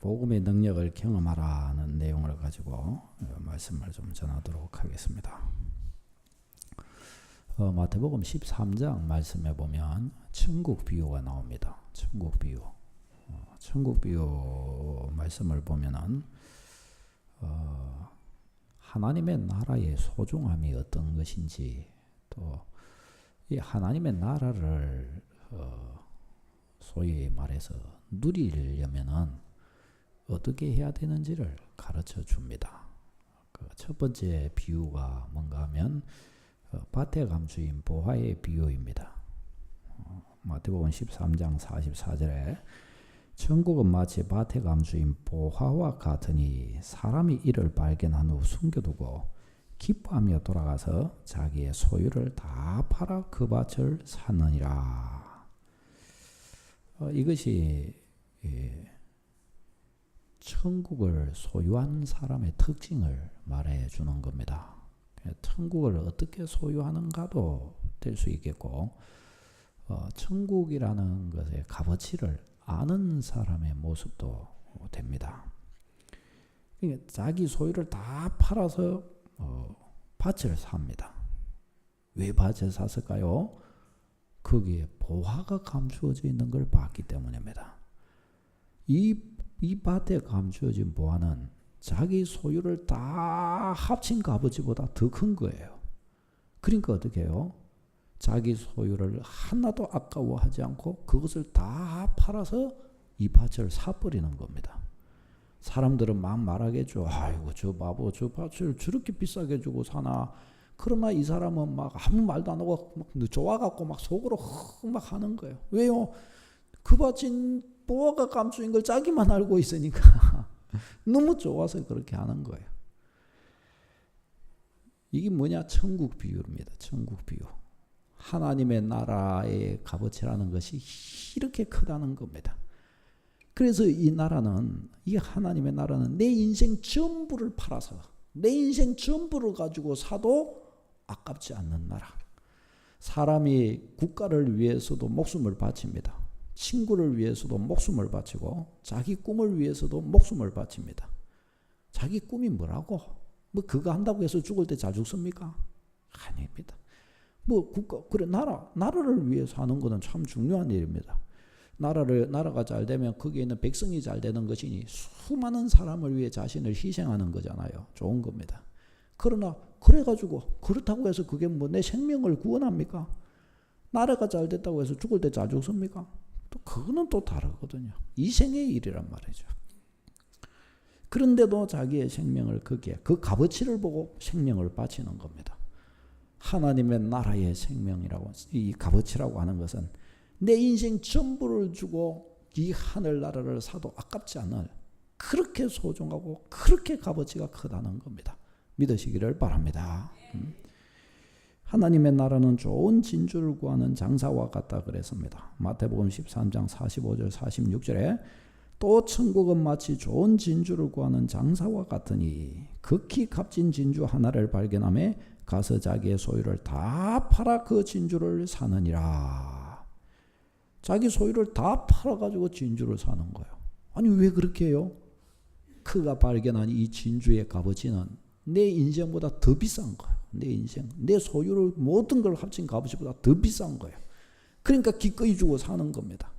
복음의 능력을 경험하라는 내용을 가지고 어, 말씀을 좀 전하도록 하겠습니다. 어, 마태복음 13장 말씀에 보면 천국 비유가 나옵니다. 천국 비유. 어, 천국 비유 말씀을 보면은 어, 하나님의 나라의 소중함이 어떤 것인지 또 이 하나님의 나라를 어, 소위 말해서 누리려면은 어떻게 해야 되는지를 가르쳐 줍니다. 그 첫 번째 비유가 뭔가 하면 어, 밭에 감추인 보화의 비유입니다. 어, 마태복음 13장 44절에 천국은 마치 밭에 감추인 보화와 같으니 사람이 이를 발견한 후 숨겨두고 기뻐하며 돌아가서 자기의 소유를 다 팔아 그 밭을 사느니라. 어, 이것이 예, 천국을 소유한 사람의 특징을 말해 주는 겁니다. 천국을 어떻게 소유하는가도 될 수 있겠고, 어, 천국이라는 것의 값어치를 아는 사람의 모습도 됩니다. 그러니까 자기 소유를 다 팔아서 어, 밭을 삽니다. 왜 밭을 샀을까요? 거기에 보화가 감추어져 있는 걸 봤기 때문입니다. 이, 이 밭에 감추어진 보화는 자기 소유를 다 합친 값어치보다 더 큰 거예요. 그러니까 어떻게 해요? 자기 소유를 하나도 아까워하지 않고 그것을 다 팔아서 이 밭을 사버리는 겁니다. 사람들은 막 말하겠죠. 아이고 저 바보 저 밭을 저렇게 비싸게 주고 사나. 그러나 이 사람은 막 아무 말도 안 하고 막 좋아갖고 막 속으로 막 하는 거예요. 왜요? 그 밭인 보아가 감추인 걸 자기만 알고 있으니까 너무 좋아서 그렇게 하는 거예요. 이게 뭐냐? 천국 비유입니다. 천국 비유. 하나님의 나라의 값어치라는 것이 이렇게 크다는 겁니다. 그래서 이 나라는 이 하나님의 나라는 내 인생 전부를 팔아서 내 인생 전부를 가지고 사도 아깝지 않는 나라. 사람이 국가를 위해서도 목숨을 바칩니다. 친구를 위해서도 목숨을 바치고 자기 꿈을 위해서도 목숨을 바칩니다. 자기 꿈이 뭐라고? 뭐 그거 한다고 해서 죽을 때 잘 죽습니까? 아닙니다. 뭐 국가 그래 나라 나라를 위해서 하는 것은 참 중요한 일입니다. 나라를 나라가 잘 되면 거기에 있는 백성이 잘 되는 것이니 수많은 사람을 위해 자신을 희생하는 거잖아요. 좋은 겁니다. 그러나 그래 가지고 그렇다고 해서 그게 뭐 내 생명을 구원합니까? 나라가 잘 됐다고 해서 죽을 때 잘 죽습니까? 또 그거는 또 다르거든요. 이생의 일이란 말이죠. 그런데도 자기의 생명을 거기에 그 값어치를 보고 생명을 바치는 겁니다. 하나님의 나라의 생명이라고 이 값어치라고 하는 것은 내 인생 전부를 주고 이 하늘 나라를 사도 아깝지 않을 그렇게 소중하고 그렇게 값어치가 크다는 겁니다. 믿으시기를 바랍니다. 음. 하나님의 나라는 좋은 진주를 구하는 장사와 같다 그랬습니다. 마태복음 13장 45절 46절에 또 천국은 마치 좋은 진주를 구하는 장사와 같으니 극히 값진 진주 하나를 발견함에 가서 자기의 소유를 다 팔아 그 진주를 사느니라. 자기 소유를 다 팔아가지고 진주를 사는 거예요. 아니 왜 그렇게 해요? 그가 발견한 이 진주의 값어치는 내 인생보다 더 비싼 거예요. 내 인생, 내 소유를 모든 걸 합친 값어치보다 더 비싼 거예요. 그러니까 기꺼이 주고 사는 겁니다.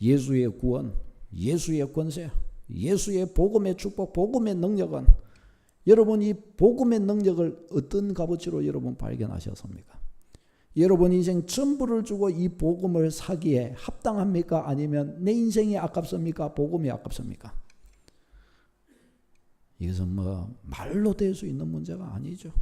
예수의 구원, 예수의 권세, 예수의 복음의 축복, 복음의 능력은 여러분 이 복음의 능력을 어떤 값어치로 여러분 발견하셨습니까? 여러분 인생 전부를 주고 이 복음을 사기에 합당합니까? 아니면 내 인생이 아깝습니까? 복음이 아깝습니까? 이것은 뭐 말로 될 수 있는 문제가 아니죠.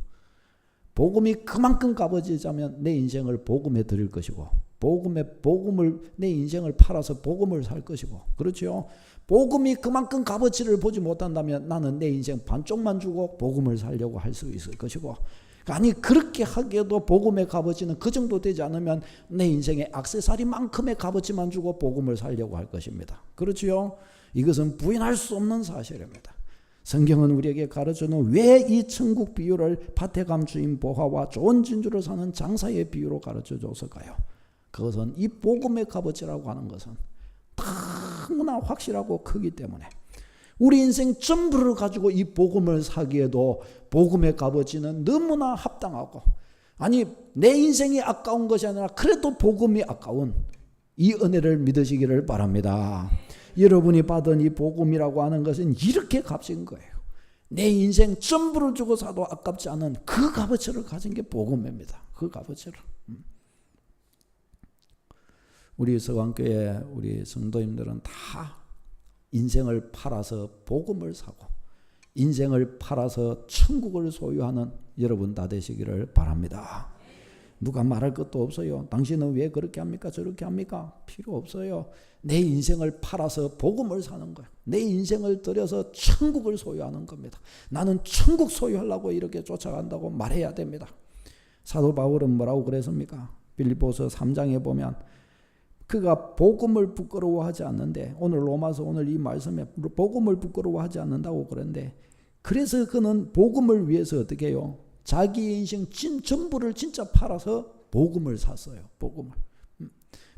복음이 그만큼 값어지자면 내 인생을 복음에 드릴 것이고 복음의 복음을 내 인생을 팔아서 복음을 살 것이고 그렇죠. 복음이 그만큼 값어치를 보지 못한다면 나는 내 인생 반쪽만 주고 복음을 살려고 할 수 있을 것이고 아니 그렇게 하기에도 복음의 값어치는 그 정도 되지 않으면 내 인생의 악세사리만큼의 값어치만 주고 복음을 살려고 할 것입니다. 그렇지요? 이것은 부인할 수 없는 사실입니다. 성경은 우리에게 가르쳐는 왜 이 천국 비유를 밭에 감추인 보화와 좋은 진주를 사는 장사의 비유로 가르쳐 줬을까요? 그것은 이 복음의 값어치라고 하는 것은 다 너무나 확실하고 크기 때문에 우리 인생 전부를 가지고 이 복음을 사기에도 복음의 값어치는 너무나 합당하고 아니 내 인생이 아까운 것이 아니라 그래도 복음이 아까운 이 은혜를 믿으시기를 바랍니다. 여러분이 받은 이 복음이라고 하는 것은 이렇게 값인 거예요. 내 인생 전부를 주고 사도 아깝지 않은 그 값어치를 가진 게 복음입니다. 그 값어치를. 음. 우리 서강교회 우리 성도님들은 다 인생을 팔아서 복음을 사고 인생을 팔아서 천국을 소유하는 여러분 다 되시기를 바랍니다. 누가 말할 것도 없어요. 당신은 왜 그렇게 합니까? 저렇게 합니까? 필요 없어요. 내 인생을 팔아서 복음을 사는 거예요. 내 인생을 들여서 천국을 소유하는 겁니다. 나는 천국 소유하려고 이렇게 쫓아간다고 말해야 됩니다. 사도 바울은 뭐라고 그랬습니까? 빌립보서 3장에 보면 그가 복음을 부끄러워하지 않는데 오늘 로마서 오늘 이 말씀에 복음을 부끄러워하지 않는다고 그러는데 그래서 그는 복음을 위해서 어떻게 해요? 자기의 인생 진, 전부를 진짜 팔아서 복음을 샀어요. 복음을. 음.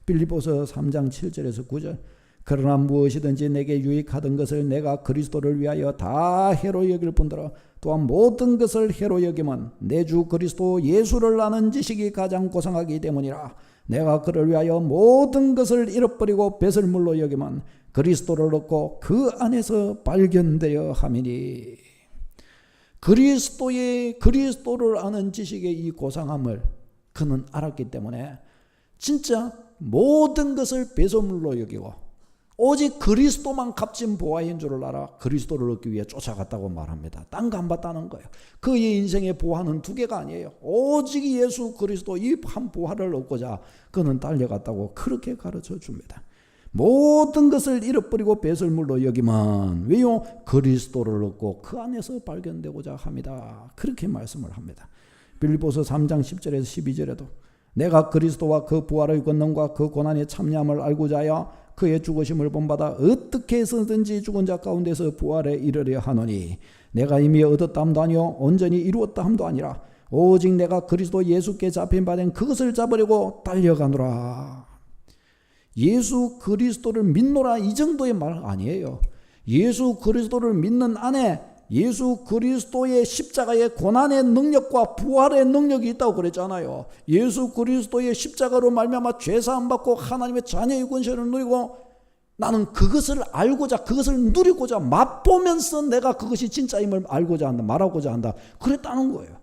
빌리보서 3장 7절에서 9절 그러나 무엇이든지 내게 유익하던 것을 내가 그리스도를 위하여 다 해로 여길 뿐더러 또한 모든 것을 해로 여기면 내 주 그리스도 예수를 아는 지식이 가장 고상하기 때문이라 내가 그를 위하여 모든 것을 잃어버리고 배설물로 여기면 그리스도를 얻고 그 안에서 발견되어 함이니 그리스도의 그리스도를 아는 지식의 이 고상함을 그는 알았기 때문에 진짜 모든 것을 배설물로 여기고 오직 그리스도만 값진 보화인 줄을 알아 그리스도를 얻기 위해 쫓아갔다고 말합니다. 딴 거 안 봤다는 거예요. 그의 인생의 보화는 두 개가 아니에요. 오직 예수 그리스도 이 한 보화를 얻고자 그는 달려갔다고 그렇게 가르쳐 줍니다. 모든 것을 잃어버리고 배설물로 여기면 왜요? 그리스도를 얻고 그 안에서 발견되고자 합니다. 그렇게 말씀을 합니다. 빌리보서 3장 10절에서 12절에도 내가 그리스도와 그 부활의 권능과 그 고난의 참여함을 알고자 하여 그의 죽으심을 본받아 어떻게 해서든지 죽은 자 가운데서 부활에 이르려 하노니 내가 이미 얻었다함도 아니요 온전히 이루었다함도 아니라 오직 내가 그리스도 예수께 잡힌 바된 그것을 잡으려고 달려가노라. 예수 그리스도를 믿노라 이 정도의 말 아니에요. 예수 그리스도를 믿는 안에 예수 그리스도의 십자가의 고난의 능력과 부활의 능력이 있다고 그랬잖아요. 예수 그리스도의 십자가로 말미암아 죄 사함 받고 하나님의 자녀의 권세를 누리고 나는 그것을 알고자 그것을 누리고자 맛보면서 내가 그것이 진짜임을 알고자 한다 말하고자 한다 그랬다는 거예요.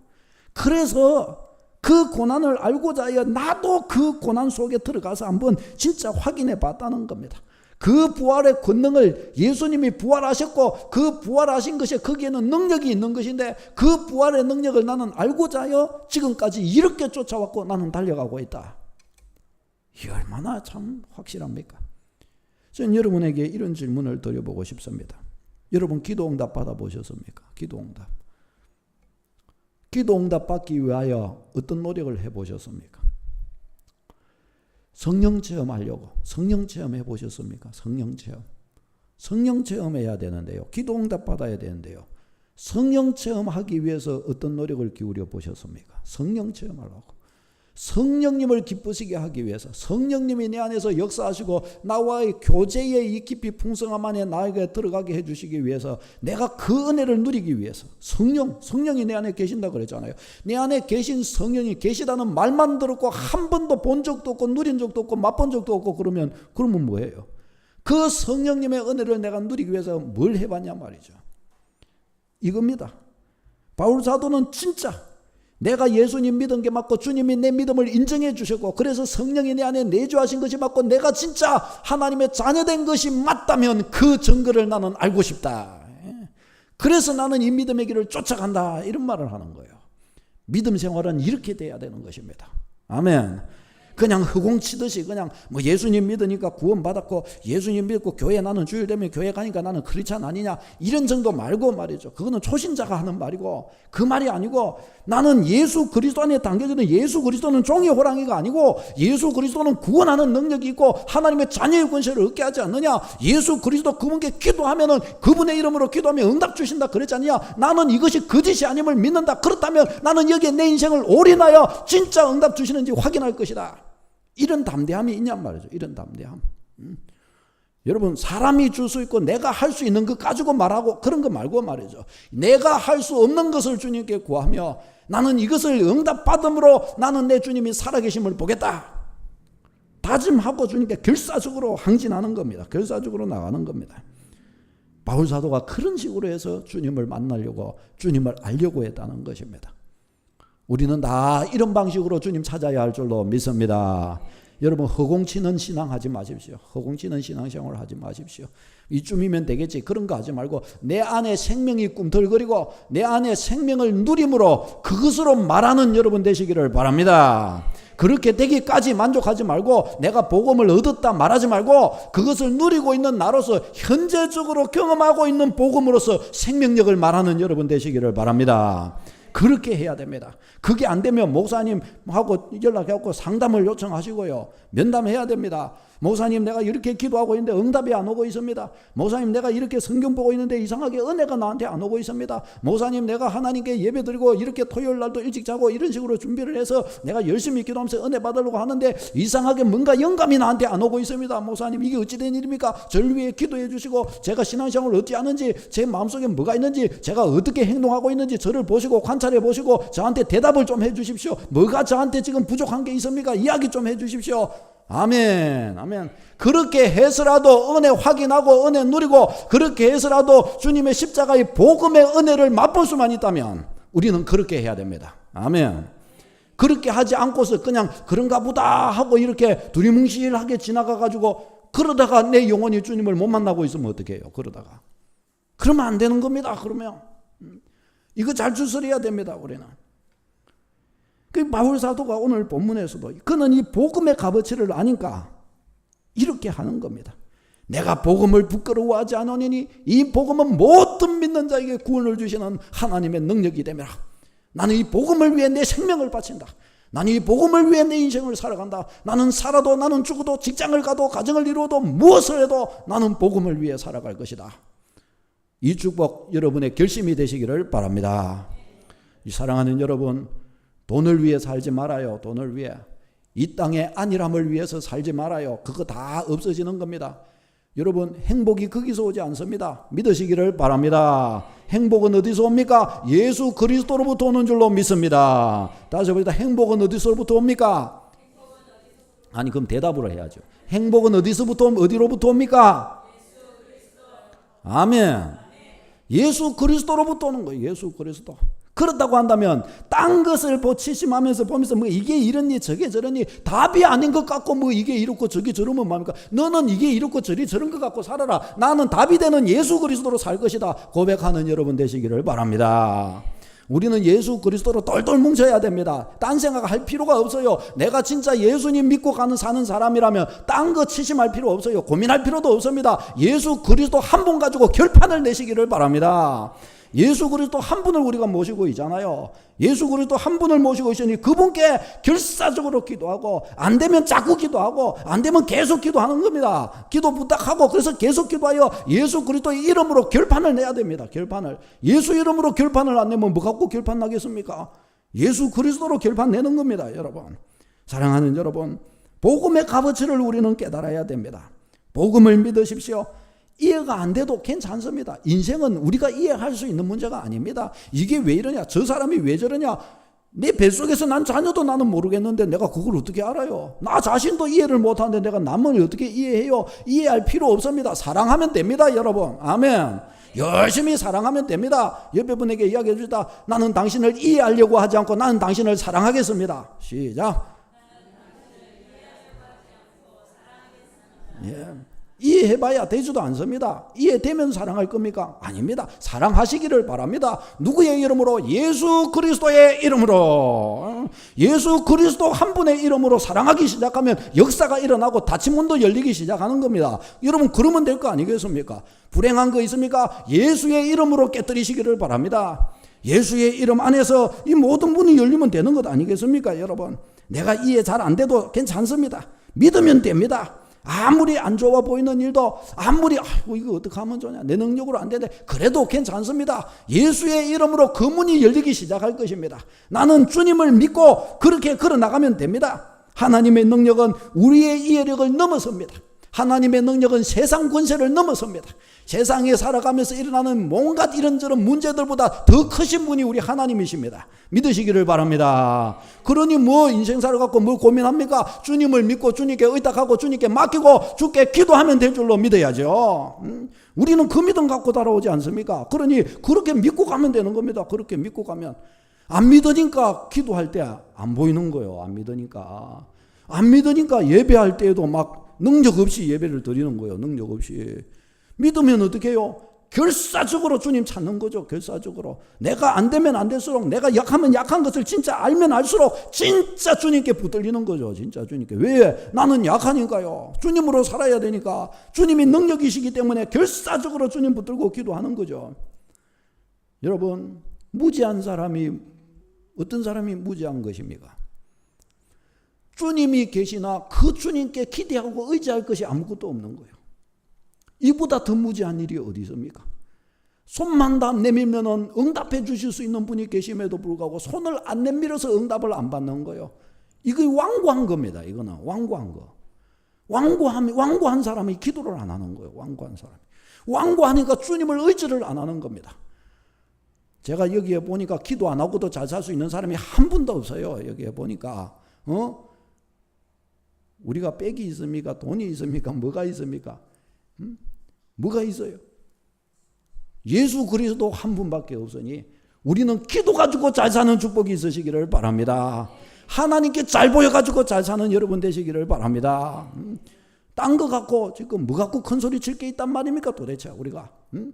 그래서 그 고난을 알고자 하여 나도 그 고난 속에 들어가서 한번 진짜 확인해 봤다는 겁니다. 그 부활의 권능을 예수님이 부활하셨고 그 부활하신 것이 거기에는 능력이 있는 것인데 그 부활의 능력을 나는 알고자 하여 지금까지 이렇게 쫓아왔고 나는 달려가고 있다. 이 얼마나 참 확실합니까? 저는 여러분에게 이런 질문을 드려보고 싶습니다. 여러분 기도 응답 받아보셨습니까? 기도 응답. 기도 응답 받기 위하여 어떤 노력을 해보셨습니까? 성령 체험하려고 성령 체험 해보셨습니까? 성령 체험. 성령 체험해야 되는데요. 기도 응답 받아야 되는데요. 성령 체험하기 위해서 어떤 노력을 기울여 보셨습니까? 성령 체험하려고. 성령님을 기쁘시게 하기 위해서 성령님이 내 안에서 역사하시고 나와의 교제의 이 깊이 풍성함 안에 나에게 들어가게 해주시기 위해서 내가 그 은혜를 누리기 위해서 성령 성령이 내 안에 계신다 그랬잖아요. 내 안에 계신 성령이 계시다는 말만 들었고 한 번도 본 적도 없고 누린 적도 없고 맛본 적도 없고 그러면 그러면 뭐예요? 그 성령님의 은혜를 내가 누리기 위해서 뭘 해봤냐 말이죠. 이겁니다. 바울 사도는 진짜 내가 예수님 믿은 게 맞고 주님이 내 믿음을 인정해 주셨고 그래서 성령이 내 안에 내주하신 것이 맞고 내가 진짜 하나님의 자녀된 것이 맞다면 그 증거를 나는 알고 싶다. 그래서 나는 이 믿음의 길을 쫓아간다. 이런 말을 하는 거예요. 믿음 생활은 이렇게 돼야 되는 것입니다. 아멘. 그냥 허공치듯이 그냥 뭐 예수님 믿으니까 구원받았고 예수님 믿고 교회 나는 주일 되면 교회 가니까 나는 크리스찬 아니냐 이런 정도 말고 말이죠. 그거는 초신자가 하는 말이고 그 말이 아니고 나는 예수 그리스도 안에 담겨지는 예수 그리스도는 종이 호랑이가 아니고 예수 그리스도는 구원하는 능력이 있고 하나님의 자녀의 권세를 얻게 하지 않느냐. 예수 그리스도 그분께 기도하면은 그분의 이름으로 기도하면 응답 주신다 그랬지 않냐. 나는 이것이 거짓이 아님을 믿는다. 그렇다면 나는 여기에 내 인생을 올인하여 진짜 응답 주시는지 확인할 것이다 이런 담대함이 있냔 말이죠 이런 담대함 음. 여러분 사람이 줄 수 있고 내가 할 수 있는 것 가지고 말하고 그런 거 말고 말이죠. 내가 할 수 없는 것을 주님께 구하며 나는 이것을 응답받음으로 나는 내 주님이 살아계심을 보겠다. 다짐하고 주님께 결사적으로 항진하는 겁니다. 결사적으로 나가는 겁니다. 바울 사도가 그런 식으로 해서 주님을 만나려고 주님을 알려고 했다는 것입니다. 우리는 다 이런 방식으로 주님 찾아야 할 줄로 믿습니다. 여러분 허공치는 신앙 하지 마십시오. 허공치는 신앙생활 하지 마십시오. 이쯤이면 되겠지. 그런 거 하지 말고 내 안에 생명이 꿈틀거리고 내 안에 생명을 누림으로 그것으로 말하는 여러분 되시기를 바랍니다. 그렇게 되기까지 만족하지 말고 내가 복음을 얻었다 말하지 말고 그것을 누리고 있는 나로서 현재적으로 경험하고 있는 복음으로서 생명력을 말하는 여러분 되시기를 바랍니다. 그렇게 해야 됩니다. 그게 안 되면 목사님하고 연락해갖고 상담을 요청하시고요. 면담해야 됩니다. 목사님 내가 이렇게 기도하고 있는데 응답이 안 오고 있습니다. 목사님 내가 이렇게 성경 보고 있는데 이상하게 은혜가 나한테 안 오고 있습니다. 목사님 내가 하나님께 예배 드리고 이렇게 토요일 날도 일찍 자고 이런 식으로 준비를 해서 내가 열심히 기도하면서 은혜 받으려고 하는데 이상하게 뭔가 영감이 나한테 안 오고 있습니다. 목사님 이게 어찌된 일입니까? 저를 위해 기도해 주시고 제가 신앙생활을 어찌 하는지 제 마음속에 뭐가 있는지 제가 어떻게 행동하고 있는지 저를 보시고 관찰해 보시고 저한테 대답을 좀 해 주십시오. 뭐가 저한테 지금 부족한 게 있습니까? 이야기 좀 해 주십시오. 아멘, 아멘. 그렇게 해서라도 은혜 확인하고 은혜 누리고 그렇게 해서라도 주님의 십자가의 복음의 은혜를 맛볼 수만 있다면 우리는 그렇게 해야 됩니다. 아멘. 그렇게 하지 않고서 그냥 그런가 보다 하고 이렇게 두리뭉실하게 지나가 가지고 그러다가 내 영혼이 주님을 못 만나고 있으면 어떻게 해요? 그러다가. 그러면 안 되는 겁니다. 그러면. 음. 이거 잘 추스려야 됩니다. 우리는. 그 바울 사도가 오늘 본문에서도 그는 이 복음의 값어치를 아니까 이렇게 하는 겁니다. 내가 복음을 부끄러워하지 않으니 이 복음은 모든 믿는 자에게 구원을 주시는 하나님의 능력이 되며 나는 이 복음을 위해 내 생명을 바친다. 나는 이 복음을 위해 내 인생을 살아간다. 나는 살아도 나는 죽어도 직장을 가도 가정을 이루어도 무엇을 해도 나는 복음을 위해 살아갈 것이다. 이 축복 여러분의 결심이 되시기를 바랍니다. 이 사랑하는 여러분 돈을 위해 살지 말아요. 돈을 위해. 이 땅의 안일함을 위해서 살지 말아요. 그거 다 없어지는 겁니다. 여러분, 행복이 거기서 오지 않습니다. 믿으시기를 바랍니다. 행복은 어디서 옵니까? 예수 그리스도로부터 오는 줄로 믿습니다. 다시 봅니다. 행복은 어디서부터 옵니까? 아니, 그럼 대답으로 해야죠. 행복은 어디서부터, 어디로부터 옵니까? 아멘. 예수 그리스도로부터 오는 거예요. 예수 그리스도. 그렇다고 한다면 딴 것을 보치심하면서 보면서 뭐 이게 이러니 저게 저러니 답이 아닌 것 같고 뭐 이게 이렇고 저게 저러면 뭡니까? 너는 이게 이렇고 저리 저런 것 같고 살아라. 나는 답이 되는 예수 그리스도로 살 것이다. 고백하는 여러분 되시기를 바랍니다. 우리는 예수 그리스도로 똘똘 뭉쳐야 됩니다. 딴 생각할 필요가 없어요. 내가 진짜 예수님 믿고 가는 사는 사람이라면 딴 거 치심할 필요 없어요. 고민할 필요도 없습니다. 예수 그리스도 한 분 가지고 결판을 내시기를 바랍니다. 예수 그리스도 한 분을 우리가 모시고 있잖아요. 예수 그리스도 한 분을 모시고 있으니 그분께 결사적으로 기도하고 안 되면 자꾸 기도하고 안 되면 계속 기도하는 겁니다. 기도 부탁하고 그래서 계속 기도하여 예수 그리스도의 이름으로 결판을 내야 됩니다. 결판을. 예수 이름으로 결판을 안 내면 뭐 갖고 결판 나겠습니까? 예수 그리스도로 결판 내는 겁니다, 여러분. 사랑하는 여러분, 복음의 값어치를 우리는 깨달아야 됩니다. 복음을 믿으십시오. 이해가 안 돼도 괜찮습니다. 인생은 우리가 이해할 수 있는 문제가 아닙니다. 이게 왜 이러냐? 저 사람이 왜 저러냐? 내 뱃속에서 난 자녀도 나는 모르겠는데 내가 그걸 어떻게 알아요? 나 자신도 이해를 못하는데 내가 남을 어떻게 이해해요? 이해할 필요 없습니다. 사랑하면 됩니다, 여러분. 아멘. 열심히 사랑하면 됩니다. 옆에 분에게 이야기해 주다. 나는 당신을 이해하려고 하지 않고 나는 당신을 사랑하겠습니다. 시작. 예. 이해해봐야 되지도 않습니다. 이해되면 사랑할 겁니까? 아닙니다. 사랑하시기를 바랍니다. 누구의 이름으로? 예수 그리스도의 이름으로. 예수 그리스도 한 분의 이름으로 사랑하기 시작하면 역사가 일어나고 닫힌 문도 열리기 시작하는 겁니다. 여러분, 그러면 될 거 아니겠습니까? 불행한 거 있습니까? 예수의 이름으로 깨뜨리시기를 바랍니다. 예수의 이름 안에서 이 모든 문이 열리면 되는 것 아니겠습니까, 여러분? 내가 이해 잘 안 돼도 괜찮습니다. 믿으면 됩니다. 아무리 안 좋아 보이는 일도 아무리 아이고 이거 어떻게 하면 좋냐 내 능력으로 안 되는데 그래도 괜찮습니다. 예수의 이름으로 그 문이 열리기 시작할 것입니다. 나는 주님을 믿고 그렇게 걸어 나가면 됩니다. 하나님의 능력은 우리의 이해력을 넘어섭니다. 하나님의 능력은 세상 권세를 넘어섭니다. 세상에 살아가면서 일어나는 뭔가 이런저런 문제들보다 더 크신 분이 우리 하나님이십니다. 믿으시기를 바랍니다. 그러니 뭐 인생 살아갖고 뭘 고민합니까? 주님을 믿고 주님께 의탁하고 주님께 맡기고 주께 기도하면 될 줄로 믿어야죠. 음? 우리는 그 믿음 갖고 따라오지 않습니까? 그러니 그렇게 믿고 가면 되는 겁니다. 그렇게 믿고 가면. 안 믿으니까 기도할 때 안 보이는 거예요. 안 믿으니까. 안 믿으니까 예배할 때에도 막 능력 없이 예배를 드리는 거예요. 능력 없이. 믿으면 어떻게 해요? 결사적으로 주님 찾는 거죠. 결사적으로. 내가 안 되면 안 될수록 내가 약하면 약한 것을 진짜 알면 알수록 진짜 주님께 붙들리는 거죠. 진짜 주님께. 왜? 나는 약하니까요. 주님으로 살아야 되니까. 주님이 능력이시기 때문에 결사적으로 주님 붙들고 기도하는 거죠. 여러분, 무지한 사람이 어떤 사람이 무지한 것입니까? 주님이 계시나 그 주님께 기대하고 의지할 것이 아무것도 없는 거예요. 이보다 더 무지한 일이 어디 있습니까? 손만 다 내밀면은 응답해 주실 수 있는 분이 계심에도 불구하고 손을 안 내밀어서 응답을 안 받는 거예요. 이거 완고한 겁니다. 이거는 완고한 거. 완고함이 완고한 사람이 기도를 안 하는 거예요. 완고한 사람이. 완고하니까 주님을 의지를 안 하는 겁니다. 제가 여기에 보니까 기도 안 하고도 잘 살 수 있는 사람이 한 분도 없어요. 여기에 보니까 어? 우리가 빽이 있습니까? 돈이 있습니까? 뭐가 있습니까? 음? 뭐가 있어요? 예수 그리스도 한 분밖에 없으니 우리는 기도 가지고 잘 사는 축복이 있으시기를 바랍니다. 하나님께 잘 보여가지고 잘 사는 여러분 되시기를 바랍니다. 음? 딴거 갖고 지금 뭐 갖고 큰 소리 칠 게 있단 말입니까 도대체 우리가? 음?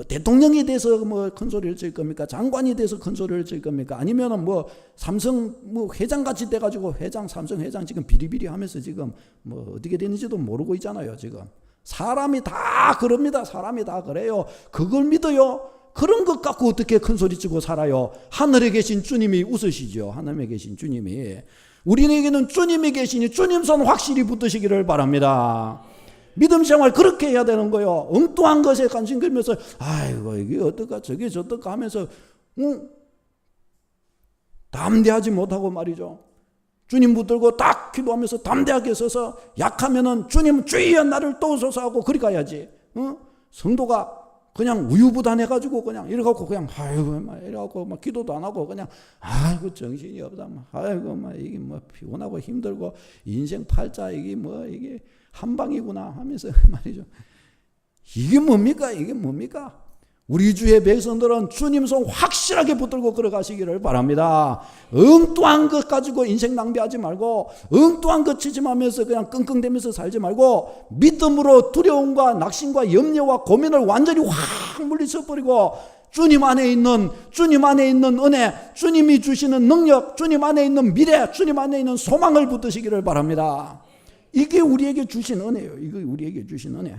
뭐 대통령에 대해서 뭐 큰 소리를 칠 겁니까? 장관이 돼서 큰 소리를 칠 겁니까? 아니면은 뭐 삼성 뭐 회장 같이 돼 가지고 회장 삼성 회장 지금 비리비리 하면서 지금 뭐 어떻게 되는지도 모르고 있잖아요, 지금. 사람이 다 그럽니다. 사람이 다 그래요. 그걸 믿어요. 그런 것 갖고 어떻게 큰 소리 치고 살아요? 하늘에 계신 주님이 웃으시죠. 하늘에 계신 주님이. 우리에게는 주님이 계시니 주님 손 확실히 붙으시기를 바랍니다. 믿음 생활 그렇게 해야 되는 거예요. 엉뚱한 것에 관심 걸면서 아이고 이게 어떨까 저게 저떨까 하면서 응? 담대하지 못하고 말이죠. 주님 붙들고 딱 기도하면서 담대하게 서서 약하면은 주님 주여 나를 도우소서 하고 그리 가야지. 어? 성도가 그냥 우유부단해가지고 그냥 이래갖고 그냥 아이고 막 이래갖고 막 기도도 안 하고 그냥 아이고 정신이 없다 막 아이고 막 이게 뭐 피곤하고 힘들고 인생 팔자 이게 뭐 이게 한 방이구나 하면서 말이죠. 이게 뭡니까? 이게 뭡니까? 우리 주의 백성들은 주님 손 확실하게 붙들고 걸어가시기를 바랍니다. 엉뚱한 것 가지고 인생 낭비하지 말고 엉뚱한 것 치짐하면서 그냥 끙끙대면서 살지 말고 믿음으로 두려움과 낙심과 염려와 고민을 완전히 확 물리쳐 버리고 주님 안에 있는 주님 안에 있는 은혜, 주님이 주시는 능력, 주님 안에 있는 미래, 주님 안에 있는 소망을 붙드시기를 바랍니다. 이게 우리에게 주신 은혜예요. 이게 우리에게 주신 은혜.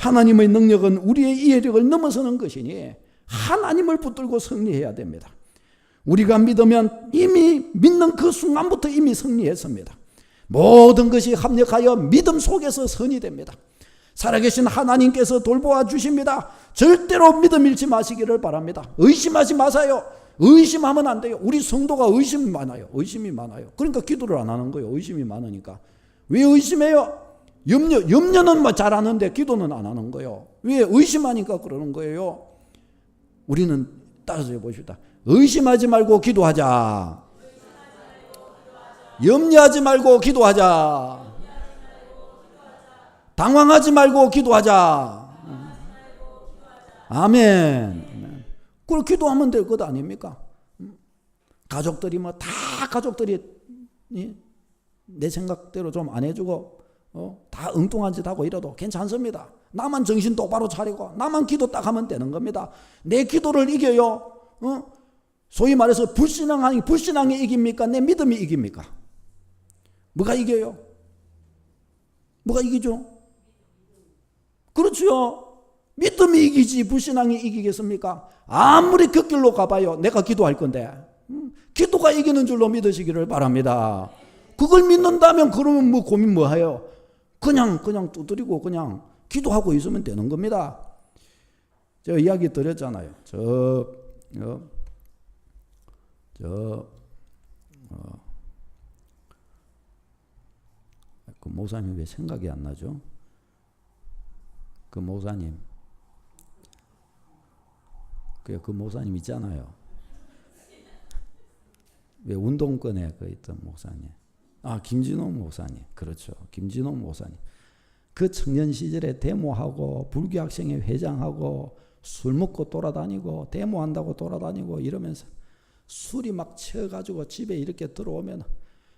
하나님의 능력은 우리의 이해력을 넘어서는 것이니 하나님을 붙들고 승리해야 됩니다. 우리가 믿으면 이미 믿는 그 순간부터 이미 승리했습니다. 모든 것이 합력하여 믿음 속에서 선이 됩니다. 살아계신 하나님께서 돌보아 주십니다. 절대로 믿음 잃지 마시기를 바랍니다. 의심하지 마세요. 의심하면 안 돼요. 우리 성도가 의심이 많아요. 의심이 많아요. 그러니까 기도를 안 하는 거예요. 의심이 많으니까. 왜 의심해요? 염려, 염려는 뭐 잘하는데 기도는 안 하는 거예요. 왜? 의심하니까 그러는 거예요. 우리는 따라서 해봅시다. 의심하지 말고 기도하자. 염려하지 말고 기도하자. 당황하지 말고 기도하자. 아멘. 그걸 기도하면 될 것 아닙니까? 가족들이 뭐 다 가족들이 내 생각대로 좀 안 해주고 어? 다 엉뚱한 짓 하고 이래도 괜찮습니다. 나만 정신 똑바로 차리고 나만 기도 딱 하면 되는 겁니다. 내 기도를 이겨요. 어? 소위 말해서 불신앙이 불신앙이 이깁니까? 내 믿음이 이깁니까? 뭐가 이겨요? 뭐가 이기죠? 그렇죠. 믿음이 이기지 불신앙이 이기겠습니까? 아무리 그 길로 가봐요. 내가 기도할 건데. 음? 기도가 이기는 줄로 믿으시기를 바랍니다. 그걸 믿는다면 그러면 뭐 고민 뭐 해요? 그냥 그냥 두드리고 그냥 기도하고 있으면 되는 겁니다. 제가 이야기 드렸잖아요. 저, 어, 저, 어, 그 목사님 왜 생각이 안 나죠? 그 목사님 그, 그 목사님 있잖아요. 왜 운동권에 그 있던 목사님. 아 김진호 목사님 그렇죠. 김진호 목사님. 그 청년 시절에 데모하고 불교 학생회 회장하고 술 먹고 돌아다니고 데모한다고 돌아다니고 이러면서 술이 막 채가지고 집에 이렇게 들어오면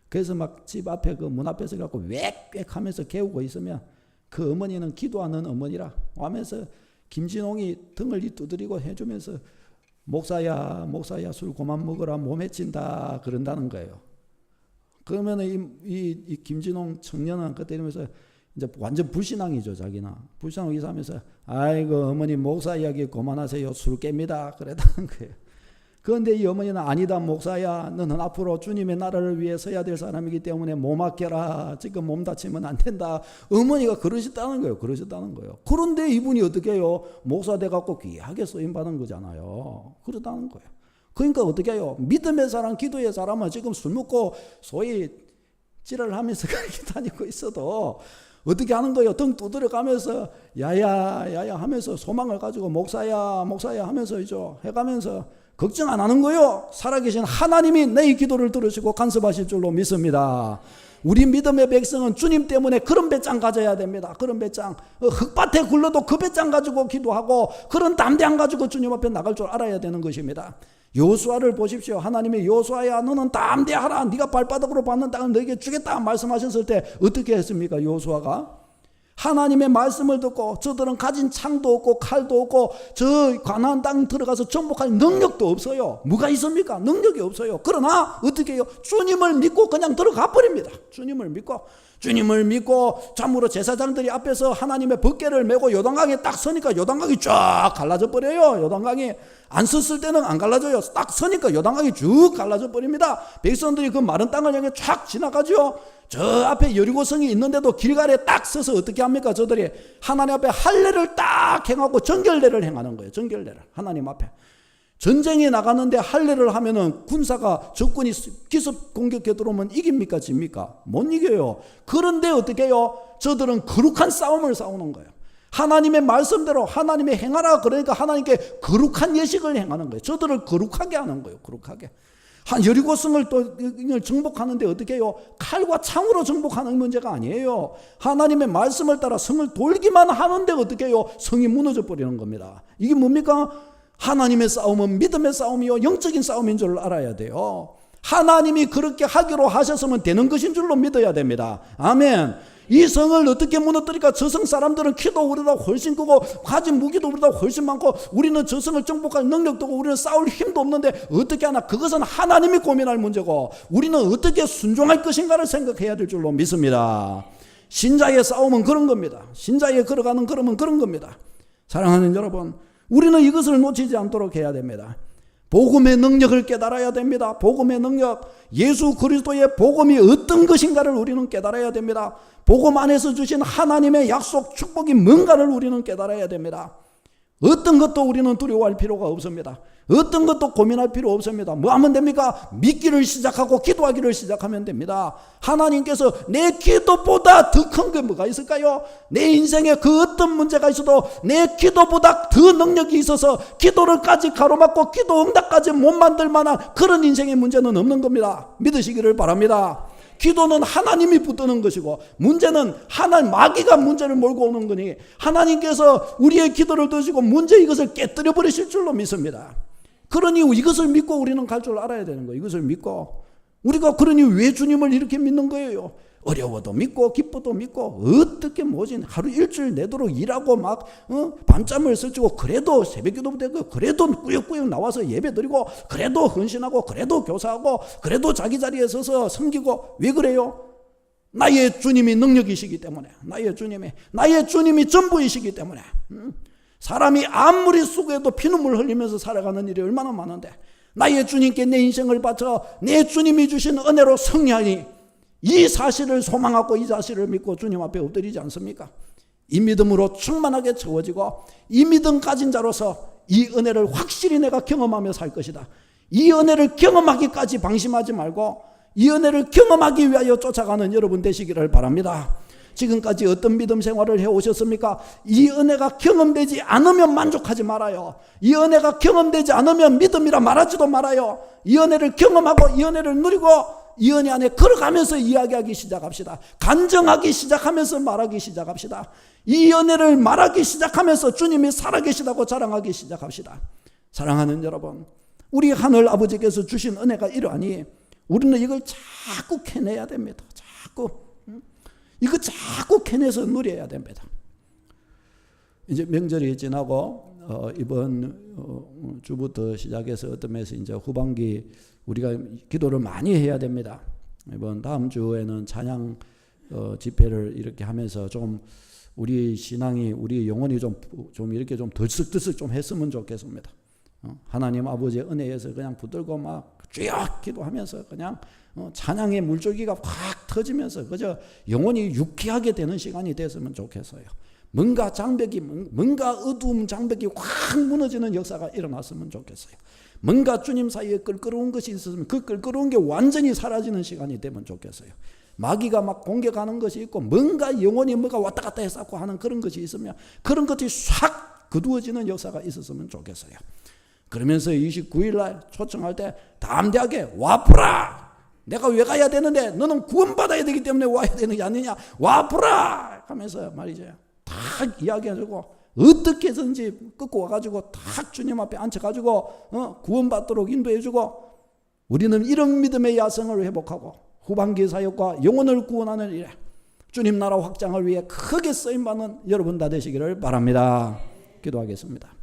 그래서 막 집 앞에 그 문 앞에서 갖고 웩웩 하면서 개우고 있으면 그 어머니는 기도하는 어머니라 하면서 김진홍이 등을 이 두드리고 해주면서 목사야 목사야 술 그만 먹어라 몸에 찐다 그런다는 거예요. 그러면은 이, 이, 이 김진홍 청년은 그때 이러면서 이제 완전 불신앙이죠 자기는 불신앙 이사하면서 아이고 어머니 목사 이야기 그만하세요. 술 깹니다. 그랬다는 거예요. 그런데 이 어머니는 아니다 목사야. 너는 앞으로 주님의 나라를 위해 서야 될 사람이기 때문에 몸 아껴라. 지금 몸 다치면 안 된다. 어머니가 그러셨다는 거예요. 그러셨다는 거예요. 그런데 이분이 어떻게 해요? 목사 돼갖고 귀하게 쓰임 받은 거잖아요. 그러다는 거예요 그러니까 어떻게 해요 믿음의 사람 기도의 사람은 지금 술 먹고 소위 찌를 하면서 그렇게 다니고 있어도 어떻게 하는 거예요? 등 두드려 가면서 야야 야야 하면서 소망을 가지고 목사야 목사야 하면서 이죠 해가면서 걱정 안 하는 거요. 살아계신 하나님이 내 기도를 들으시고 간섭하실 줄로 믿습니다. 우리 믿음의 백성은 주님 때문에 그런 배짱 가져야 됩니다. 그런 배짱. 어, 흙밭에 굴러도 그 배짱 가지고 기도하고 그런 담대함 가지고 주님 앞에 나갈 줄 알아야 되는 것입니다. 요수아를 보십시오. 하나님이 요수아야 너는 담대하라. 네가 발바닥으로 받는 땅을 너에게 주겠다 말씀하셨을 때 어떻게 했습니까? 요수아가 하나님의 말씀을 듣고 저들은 가진 창도 없고 칼도 없고 저 가나안 땅 들어가서 정복할 능력도 없어요. 뭐가 있습니까? 능력이 없어요. 그러나 어떻게 해요? 주님을 믿고 그냥 들어가 버립니다. 주님을 믿고 주님을 믿고 참으로 제사장들이 앞에서 하나님의 법궤를 메고 요단강에 딱 서니까 요단강이 쫙 갈라져 버려요. 요단강이 안 섰을 때는 안 갈라져요. 딱 서니까 요단강이 쭉 갈라져 버립니다. 백성들이 그 마른 땅을 향해 쫙 지나가죠. 저 앞에 여리고성이 있는데도 길가에 딱 서서 어떻게 합니까? 저들이 하나님 앞에 할례를 딱 행하고 정결례를 행하는 거예요. 정결례를 하나님 앞에. 전쟁에 나가는데 할례를 하면은 군사가 적군이 기습 공격해 들어오면 이깁니까 집니까? 못 이겨요. 그런데 어떻게 해요? 저들은 거룩한 싸움을 싸우는 거예요. 하나님의 말씀대로 하나님의 행하라 그러니까 하나님께 거룩한 예식을 행하는 거예요. 저들을 거룩하게 하는 거예요. 거룩하게. 한 여리고성을 또 정복하는데 어떻게 해요? 칼과 창으로 정복하는 문제가 아니에요. 하나님의 말씀을 따라 성을 돌기만 하는데 어떻게 해요? 성이 무너져 버리는 겁니다. 이게 뭡니까? 하나님의 싸움은 믿음의 싸움이요. 영적인 싸움인 줄 알아야 돼요. 하나님이 그렇게 하기로 하셨으면 되는 것인 줄로 믿어야 됩니다. 아멘. 이 성을 어떻게 무너뜨릴까? 저 성 사람들은 키도 우리보다 훨씬 크고 가진 무기도 우리보다 훨씬 많고 우리는 저 성을 정복할 능력도 없고 우리는 싸울 힘도 없는데 어떻게 하나? 그것은 하나님이 고민할 문제고 우리는 어떻게 순종할 것인가를 생각해야 될 줄로 믿습니다. 신자의 싸움은 그런 겁니다. 신자의 걸어가는 걸음은 그런 겁니다. 사랑하는 여러분, 우리는 이것을 놓치지 않도록 해야 됩니다. 복음의 능력을 깨달아야 됩니다. 복음의 능력, 예수 그리스도의 복음이 어떤 것인가를 우리는 깨달아야 됩니다. 복음 안에서 주신 하나님의 약속, 축복이 뭔가를 우리는 깨달아야 됩니다. 어떤 것도 우리는 두려워할 필요가 없습니다. 어떤 것도 고민할 필요 없습니다. 뭐 하면 됩니까? 믿기를 시작하고 기도하기를 시작하면 됩니다. 하나님께서 내 기도보다 더 큰 게 뭐가 있을까요? 내 인생에 그 어떤 문제가 있어도 내 기도보다 더 능력이 있어서 기도를까지 가로막고 기도 응답까지 못 만들 만한 그런 인생의 문제는 없는 겁니다. 믿으시기를 바랍니다. 기도는 하나님이 붙드는 것이고 문제는 하나님 마귀가 문제를 몰고 오는 거니 하나님께서 우리의 기도를 드시고 문제 이것을 깨뜨려 버리실 줄로 믿습니다. 그러니 이것을 믿고 우리는 갈 줄 알아야 되는 거예요. 이것을 믿고 우리가 그러니 왜 주님을 이렇게 믿는 거예요? 어려워도 믿고 기뻐도 믿고 어떻게 모진 하루 일주일 내도록 일하고 막 어? 밤잠을 설치고 그래도 새벽기도부터 그 그래도 꾸역꾸역 나와서 예배드리고 그래도 헌신하고 그래도 교사하고 그래도 자기 자리에 서서 섬기고 왜 그래요? 나의 주님이 능력이시기 때문에 나의 주님이 나의 주님이 전부이시기 때문에 음? 사람이 아무리 수고해도 피눈물 흘리면서 살아가는 일이 얼마나 많은데 나의 주님께 내 인생을 바쳐 내 주님이 주신 은혜로 승리하니 이 사실을 소망하고 이 사실을 믿고 주님 앞에 엎드리지 않습니까? 이 믿음으로 충만하게 채워지고 이 믿음 가진 자로서 이 은혜를 확실히 내가 경험하며 살 것이다. 이 은혜를 경험하기까지 방심하지 말고 이 은혜를 경험하기 위하여 쫓아가는 여러분 되시기를 바랍니다. 지금까지 어떤 믿음 생활을 해 오셨습니까? 이 은혜가 경험되지 않으면 만족하지 말아요. 이 은혜가 경험되지 않으면 믿음이라 말하지도 말아요. 이 은혜를 경험하고 이 은혜를 누리고 이 은혜 안에 걸어가면서 이야기하기 시작합시다. 간정하기 시작하면서 말하기 시작합시다. 이 은혜를 말하기 시작하면서 주님이 살아계시다고 자랑하기 시작합시다. 사랑하는 여러분, 우리 하늘 아버지께서 주신 은혜가 이러하니 우리는 이걸 자꾸 캐내야 됩니다. 자꾸 응? 이거 자꾸 캐내서 누려야 됩니다. 이제 명절이 지나고 어, 이번 어, 주부터 시작해서 어떤 면에서 이제 후반기 우리가 기도를 많이 해야 됩니다. 이번 다음 주에는 찬양 어, 집회를 이렇게 하면서 좀 우리 신앙이 우리 영혼이 좀 좀 이렇게 좀 들썩들썩 좀 했으면 좋겠습니다. 어, 하나님 아버지의 은혜에서 그냥 붙들고 막 주여 기도하면서 그냥 어, 찬양의 물줄기가 확 터지면서 그저 영혼이 유쾌하게 되는 시간이 됐으면 좋겠어요. 뭔가 장벽이 뭔가 어두움 장벽이 확 무너지는 역사가 일어났으면 좋겠어요. 뭔가 주님 사이에 끌끌어온 것이 있었으면 그 끌끌어온 게 완전히 사라지는 시간이 되면 좋겠어요. 마귀가 막 공격하는 것이 있고 뭔가 영혼이 뭐가 왔다 갔다 했었고 하는 그런 것이 있으면 그런 것이 싹 거두어지는 역사가 있었으면 좋겠어요. 그러면서 29일 날 초청할 때 담대하게 와프라! 내가 왜 가야 되는데? 너는 구원받아야 되기 때문에 와야 되는 게 아니냐? 와프라! 하면서 말이죠. 다 이야기해주고 어떻게 해서든지 끌고 와가지고 다 주님 앞에 앉혀가지고 어, 구원받도록 인도해주고 우리는 이런 믿음의 야성을 회복하고 후반기 사역과 영혼을 구원하는 일에 주님 나라 확장을 위해 크게 쓰임받는 여러분 다 되시기를 바랍니다. 기도하겠습니다.